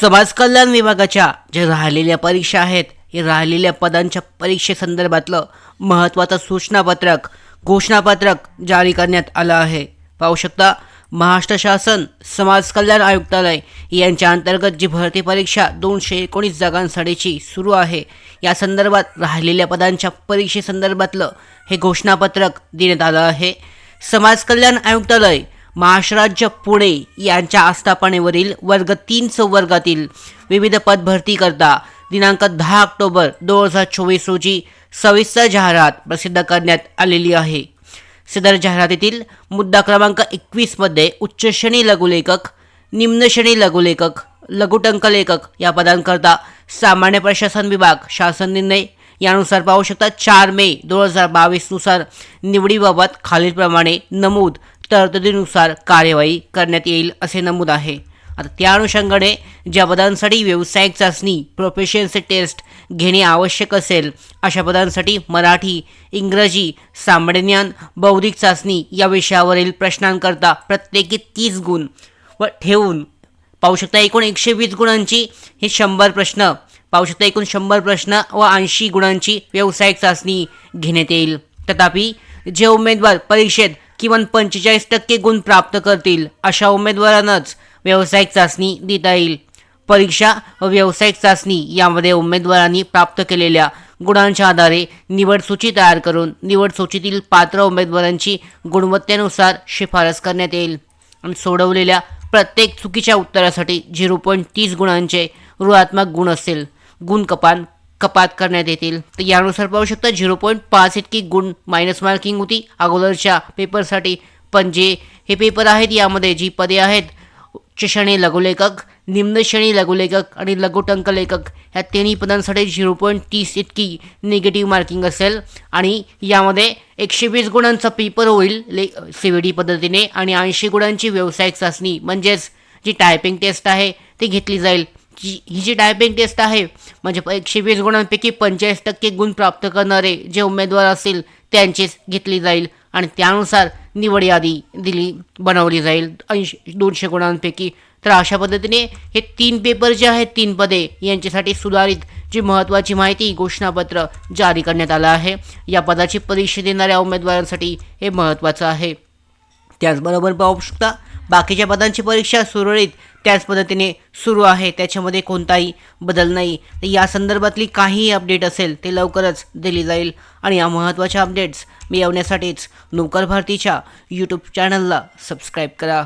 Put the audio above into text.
समाज कल्याण विभागाच्या ज्या राहिलेल्या परीक्षा आहेत या राहिलेल्या पदांच्या परीक्षेसंदर्भातलं महत्त्वाचं सूचनापत्रक घोषणापत्रक जारी करण्यात आलं आहे. पाहू शकता महाराष्ट्र शासन समाज कल्याण आयुक्तालय यांच्या अंतर्गत जी भरती परीक्षा दोनशे एकोणीस जागांसाठीची सुरू आहे या संदर्भात राहिलेल्या पदांच्या परीक्षेसंदर्भातलं हे घोषणापत्रक देण्यात आलं आहे. समाज कल्याण आयुक्तालय महाराष्ट्र पुणे यांच्या आस्थापनेवरील वर्ग तीन वर्गातील विविध पद भरती करता दिनांक दहा ऑक्टोबर दोन हजार चोवीस रोजी सविस्तर जाहिरात प्रसिद्ध करण्यात आलेली आहे. सदर जाहिरातीतील मुद्दा क्रमांक एकवीसमध्ये उच्च श्रेणी लघुलेखक निम्न श्रेणी लघुलेखक लघुटंकलेखक या पदांकरता सामान्य प्रशासन विभाग शासन निर्णय यानुसार पाहू शकता चार मे दोन हजार बावीसनुसार निवडीबाबत खालीलप्रमाणे नमूद तरतुदीनुसार कार्यवाही करण्यात येईल असे नमूद आहे. आता त्या अनुषंगाने ज्या पदांसाठी व्यावसायिक चाचणी प्रोफेशनचे टेस्ट घेणे आवश्यक असेल अशा पदांसाठी मराठी इंग्रजी सामान्यज्ञान बौद्धिक चाचणी या विषयावरील प्रश्नांकरता प्रत्येकी तीस गुण व ठेवून पाहू शकता एकूण एकशे वीस गुणांची हे शंभर प्रश्न. पाहू शकता एकूण शंभर प्रश्न व ऐंशी गुणांची व्यावसायिक चाचणी घेण्यात येईल. तथापि जे उमेदवार परीक्षेत किमान पंचेचाळीस टक्के गुण प्राप्त करतील अशा उमेदवारांनाच व्यावसायिक चाचणी देता येईल. परीक्षा व व्यावसायिक चाचणी यामध्ये उमेदवारांनी प्राप्त केलेल्या गुणांच्या आधारे निवड सूची तयार करून निवड सूचीतील पात्र उमेदवारांची गुणवत्तेनुसार शिफारस करण्यात येईल. आणि सोडवलेल्या प्रत्येक चुकीच्या उत्तरासाठी झिरो पॉईंट तीस गुणांचे ऋणात्मक गुण असेल गुण कपात कपात करण्यात येतील. तर यानुसार पाहू शकता झिरो पॉईंट पाच इतकी गुण मायनस मार्किंग होती. अगोदरच्या पेपरसाठी पण जे हे पेपर आहेत. यामध्ये जी पदे आहेत उच्च श्रेणी लघुलेखक निम्न श्रेणी लघुलेखक आणि लघुटंक लेखक ह्या तिन्ही पदांसाठी झिरो पॉईंट तीस इतकी निगेटिव्ह मार्किंग असेल. आणि यामध्ये एकशे वीस गुणांचा पेपर होईल ले सी व्ही डी पद्धतीने. आणि ऐंशी गुणांची व्यावसायिक चाचणी म्हणजेच जी टायपिंग टेस्ट आहे ती घेतली जाईल. जी ही जी टायपिंग टेस्ट आहे म्हणजे एकशे वीस गुणांपैकी पंचेचाळीस टक्के गुण प्राप्त करणारे जे उमेदवार असतील त्यांचीच घेतली जाईल आणि त्यानुसार निवड यादी दिली बनवली जाईल. ऐंशी दोनशे गुणांपैकी. तर अशा पद्धतीने हे तीन पेपर जे आहेत तीन पदे यांच्यासाठी सुधारित जी महत्त्वाची माहिती घोषणापत्र जारी करण्यात आलं आहे. या पदाची परीक्षा देणाऱ्या उमेदवारांसाठी हे महत्त्वाचं आहे. त्याचबरोबर पाहू शकता बाकीच्या पदांची परीक्षा सुरळीत त्याच पद्धतीने सुरू आहे. त्याच्यामध्ये कोणताही बदल नाही. तर या संदर्भातली काहीही अपडेट असेल ते लवकरच दिली जाईल. आणि या महत्त्वाच्या अपडेट्स मिळवण्यासाठीच नोकर भारतीच्या यूट्यूब चॅनलला सबस्क्राईब करा.